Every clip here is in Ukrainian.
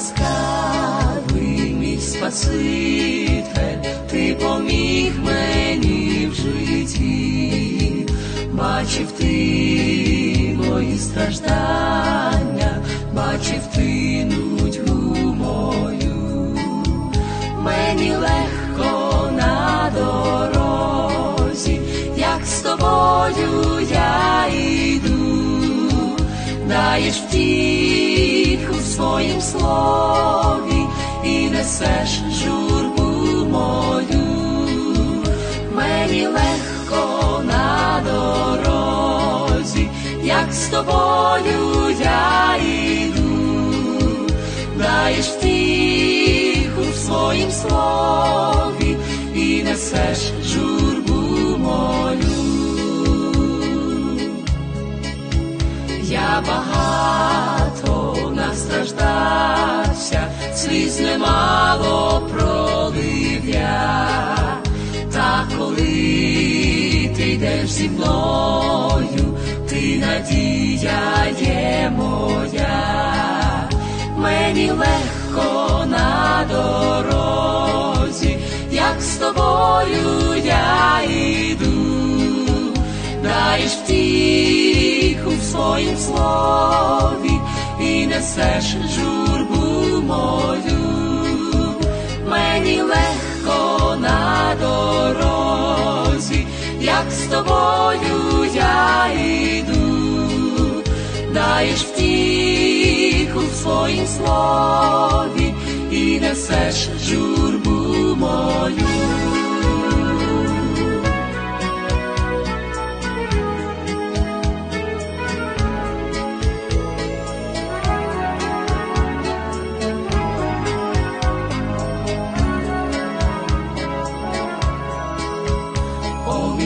ласкавий мій спаситель, ти поміг мені в житті, бачив ти мої страждання, бачив ти нудьгу мою, мені легко на дорозі, як з тобою я йду, даєш втім втіху в своїм слові і несеш журбу мою, мені легко на дорозі, як з тобою я йду, даєш втіху в своїм слові і несеш журбу мою. Я багато настраждався, сліз немало пролив я, та коли ти йдеш зі мною, ти надія є моя, мені легко на дорозі, як з тобою я йду, даєш втіху в своїм слові несеш журбу мою, мені легко на дорозі, як з тобою я йду, даєш втіху в своїм слові і несеш журбу мою.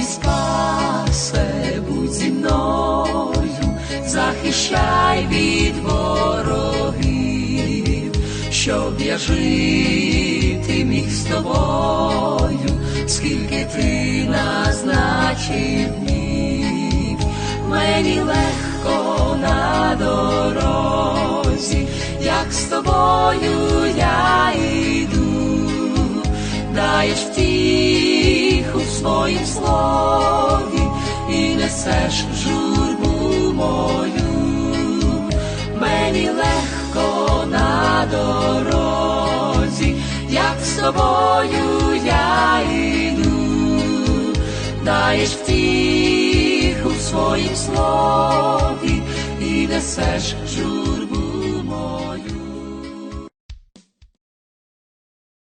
Спасе, будь зі мною, захищай від ворогів, щоб я жити міг з тобою, скільки ти назначив днів, мені легко на дорозі, як з тобою я йду, даєш втіху в своїм слові і несеш журбу мою, мені легко на дорозі, як з тобою я йду, даєш втіху в своїм слові і несеш журбу